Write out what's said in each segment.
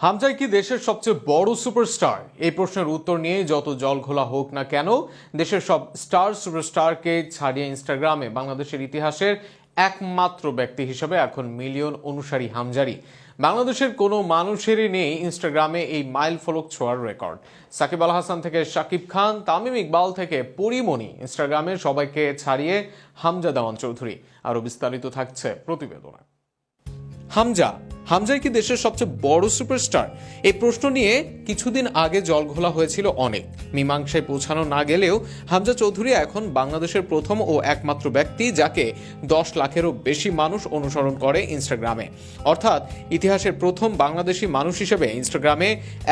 হামজাই কি দেশের সবচেয়ে বড় সুপারস্টার? এই প্রশ্নের উত্তর নিয়ে যত জল ঘোলা হোক না কেন, দেশের সব স্টার সুপারস্টারকে ছাড়িয়ে ইনস্টাগ্রামে বাংলাদেশের ইতিহাসের একমাত্র ব্যক্তি হিসেবে এখন মিলিয়ন অনুসারী হামজারি। বাংলাদেশের কোনো মানুষেরই নেই ইনস্টাগ্রামে এই মাইল ফলক ছোঁয়ার রেকর্ড। সাকিব আল হাসান থেকে শাকিব খান, তামিম ইকবাল থেকে পরিমণি ইনস্টাগ্রামে সবাইকে ছাড়িয়ে হামজা দেওয়ান চৌধুরী। আরও বিস্তারিত থাকছে প্রতিবেদনে। হামজা হামজাই কি দেশের সবচেয়ে বড় সুপারস্টার? এই প্রশ্ন নিয়ে কিছুদিন আগে জল ঘোলা হয়েছিল অনেক। মীমাংসায় পৌঁছানো না গেলেও হামজা চৌধুরী এখন বাংলাদেশের প্রথম ও একমাত্র ব্যক্তি যাকে দশ লাখেরও বেশি মানুষ অনুসরণ করে ইনস্টাগ্রামে। অর্থাৎ ইতিহাসের প্রথম বাংলাদেশি মানুষ হিসেবে ইনস্টাগ্রামে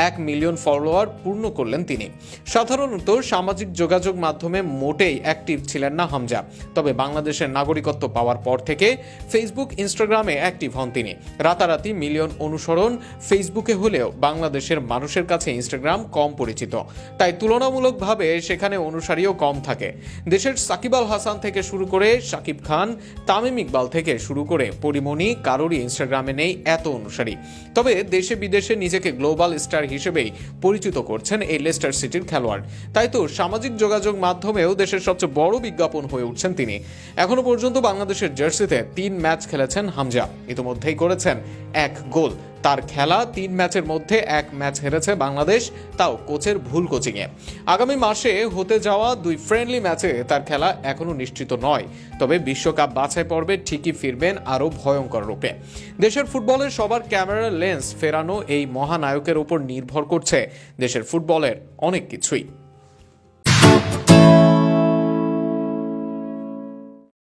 এক মিলিয়ন ফলোয়ার পূর্ণ করলেন তিনি। সাধারণত সামাজিক যোগাযোগ মাধ্যমে মোটেই অ্যাক্টিভ ছিলেন না হামজা। তবে বাংলাদেশের নাগরিকত্ব পাওয়ার পর থেকে ফেসবুক, ইনস্টাগ্রামে অ্যাক্টিভ হন তিনি। রাতারাতি মিলিয়ন অনুসরণ ফেসবুকে হলেও বাংলাদেশের মানুষের কাছে ইনস্টাগ্রাম কম পরিচিত। তাই তুলনামূলকভাবে সেখানে অনুসারীও কম থাকে। দেশের সাকিব আল হাসান থেকে শুরু করে সাকিব খান, তামিম ইকবাল থেকে শুরু করে পরিমণি, কারোরই ইনস্টাগ্রামে নেই এত অনুসারী। তবে দেশে বিদেশে নিজেকে গ্লোবাল স্টার হিসেবেই পরিচিত করছেন এই লেস্টার সিটির খেলোয়াড়। তাই তো সামাজিক যোগাযোগ মাধ্যমেও দেশের সবচেয়ে বড় বিজ্ঞাপন হয়ে উঠছেন তিনি। এখনও পর্যন্ত বাংলাদেশের জার্সিতে তিন ম্যাচ খেলেছেন হামজা। ইতিমধ্যেই করেছেন এক গোল। তার খেলা তিন ম্যাচের মধ্যে এক ম্যাচ হেরেছে বাংলাদেশ, তাও কোচের ভুল কোচিংয়ে। আগামী মাসে হতে যাওয়া দুই ফ্রেন্ডলি ম্যাচে তার খেলা এখনও নিশ্চিত নয়। তবে বিশ্বকাপ বাছাই পর্বে ঠিকই ফিরবেন আরও ভয়ঙ্কর রূপে। দেশের ফুটবলের সবার ক্যামেরার লেন্স ফেরানো এই মহানায়কের উপর নির্ভর করছে। দেশের ফুটবলের অনেক কিছুই।